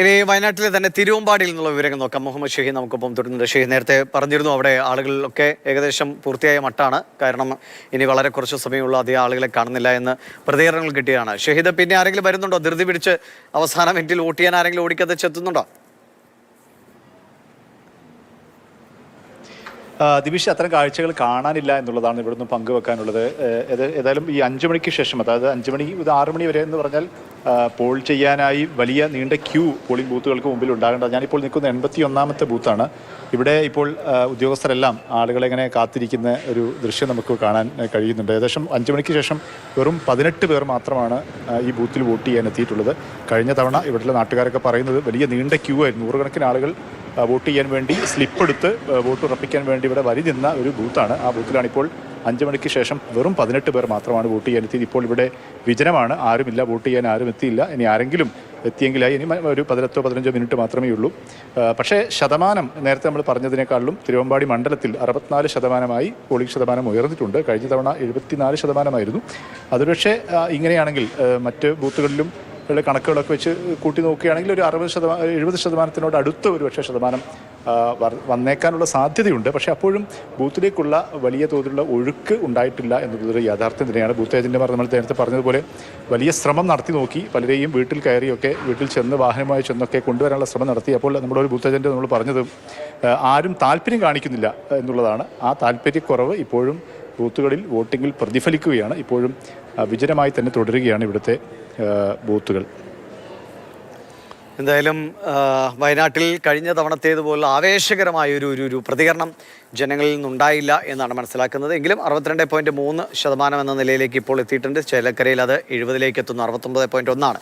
ഇനി വയനാട്ടിലെ തന്നെ തിരുവമ്പാടിയിൽ നിന്നുള്ള വിവരങ്ങൾ നോക്കാം. മുഹമ്മദ് ഷെഹി നമുക്കൊപ്പം തുടരുന്നുണ്ട്. ഷെഹി നേരത്തെ പറഞ്ഞിരുന്നു അവിടെ ആളുകളിലൊക്കെ ഏകദേശം പൂർത്തിയായ മട്ടാണ്. കാരണം ഇനി വളരെ കുറച്ച് സമയമുള്ള അധികം ആളുകളെ കാണുന്നില്ല എന്ന് പ്രതികരണങ്ങൾ കിട്ടിയതാണ്. ഷഹീദ് പിന്നെ ആരെങ്കിലും വരുന്നുണ്ടോ? ധൃതി പിടിച്ച് അവസാന മിനിറ്റിൽ വോട്ട് ചെയ്യാൻ ആരെങ്കിലും ഓടിക്കാതെ എത്തുന്നുണ്ടോ ദിവിഷ് അത്തരം കാഴ്ചകൾ കാണാനില്ല എന്നുള്ളതാണ് ഇവിടുന്ന് പങ്കുവെക്കാനുള്ളത്. ഏതായാലും ഈ അഞ്ചു മണിക്ക് ശേഷം അതായത് അഞ്ചു മണി ഇത് ആറ് മണി വരെ എന്ന് പറഞ്ഞാൽ പോൾ ചെയ്യാനായി വലിയ നീണ്ട ക്യൂ പോളിംഗ് ബൂത്തുകൾക്ക് മുമ്പിൽ ഉണ്ടാകേണ്ടത്. ഞാനിപ്പോൾ നിൽക്കുന്ന എൺപത്തി ഒന്നാമത്തെ ബൂത്താണ്. ഇവിടെ ഇപ്പോൾ ഉദ്യോഗസ്ഥരെല്ലാം ആളുകളെ ഇങ്ങനെ കാത്തിരിക്കുന്ന ഒരു ദൃശ്യം നമുക്ക് കാണാൻ കഴിയുന്നുണ്ട്. ഏകദേശം അഞ്ചു മണിക്ക് ശേഷം വെറും പതിനെട്ട് പേർ മാത്രമാണ് ഈ ബൂത്തിൽ വോട്ട് ചെയ്യാൻ എത്തിയിട്ടുള്ളത്. കഴിഞ്ഞ തവണ ഇവിടുത്തെ നാട്ടുകാരൊക്കെ പറയുന്നത് വലിയ നീണ്ട ക്യൂ ആയിരുന്നു. നൂറുകണക്കിന് ആളുകൾ വോട്ട് ചെയ്യാൻ വേണ്ടി സ്ലിപ്പ് എടുത്ത് വോട്ട് ഉറപ്പിക്കാൻ വേണ്ടി ഇവിടെ വരി നിന്ന ഒരു ബൂത്താണ്. ആ ബൂത്തിലാണിപ്പോൾ അഞ്ച് മണിക്ക് ശേഷം വെറും പതിനെട്ട് പേർ മാത്രമാണ് വോട്ട് ചെയ്യാൻ എത്തിയത്. ഇപ്പോൾ ഇവിടെ വിജനമാണ്. ആരുമില്ല വോട്ട് ചെയ്യാൻ ആരും എത്തിയില്ല. ഇനി ആരെങ്കിലും എത്തിയെങ്കിലായി ഇനി ഒരു പതിനെട്ടോ പതിനഞ്ചോ മിനിറ്റ് മാത്രമേ ഉള്ളൂ. പക്ഷേ ശതമാനം നേരത്തെ നമ്മൾ പറഞ്ഞതിനേക്കാളും തിരുവമ്പാടി മണ്ഡലത്തിൽ അറുപത്തിനാല് ശതമാനമായി പോളിംഗ് ശതമാനം ഉയർന്നിട്ടുണ്ട്. കഴിഞ്ഞ തവണ എഴുപത്തിനാല് ശതമാനമായിരുന്നു. അതൊരുപക്ഷെ ഇങ്ങനെയാണെങ്കിൽ മറ്റ് ബൂത്തുകളിലും ഉള്ള കണക്കുകളൊക്കെ വെച്ച് കൂട്ടി നോക്കുകയാണെങ്കിൽ ഒരു അറുപത് ശതമാനം എഴുപത് ശതമാനത്തിനോട് അടുത്ത ഒരു പക്ഷേ ശതമാനം വന്നേക്കാനുള്ള സാധ്യതയുണ്ട്. പക്ഷേ അപ്പോഴും ബൂത്തിലേക്കുള്ള വലിയ തോതിലുള്ള ഒഴുക്ക് ഉണ്ടായിട്ടില്ല എന്നതൊരു യാഥാർത്ഥ്യം തന്നെയാണ്. ബൂത്ത് ഏജന്റുമാർ നമ്മൾ നേരത്തെ പറഞ്ഞതുപോലെ വലിയ ശ്രമം നടത്തി നോക്കി പലരെയും വീട്ടിൽ കയറിയൊക്കെ വീട്ടിൽ ചെന്ന് വാഹനമായി ചെന്നൊക്കെ കൊണ്ടുവരാനുള്ള ശ്രമം നടത്തി. അപ്പോൾ നമ്മുടെ ഒരു ബൂത്ത് ഏജന്റ് നമ്മൾ പറഞ്ഞത് ആരും താല്പര്യം കാണിക്കുന്നില്ല എന്നുള്ളതാണ്. ആ താല്പര്യക്കുറവ് ഇപ്പോഴും ബൂത്തുകളിൽ വോട്ടിങ്ങിൽ പ്രതിഫലിക്കുകയാണ്. ഇപ്പോഴും വിജനമായി തന്നെ തുടരുകയാണ് ഇവിടുത്തെ ബൂത്തുകൾ. എന്തായാലും വയനാട്ടിൽ കഴിഞ്ഞ തവണത്തേതുപോലെ ആവേശകരമായ ഒരു ഒരു പ്രതികരണം ജനങ്ങളിൽ നിന്നുണ്ടായില്ല എന്നാണ് മനസ്സിലാക്കുന്നത്. എങ്കിലും അറുപത്തിരണ്ട് പോയിന്റ് മൂന്ന് ശതമാനം എന്ന നിലയിലേക്ക് ഇപ്പോൾ എത്തിയിട്ടുണ്ട്. ചേലക്കരയിൽ അത് എഴുപതിലേക്ക് എത്തുന്നു. അറുപത്തൊമ്പത് പോയിന്റ് ഒന്നാണ്.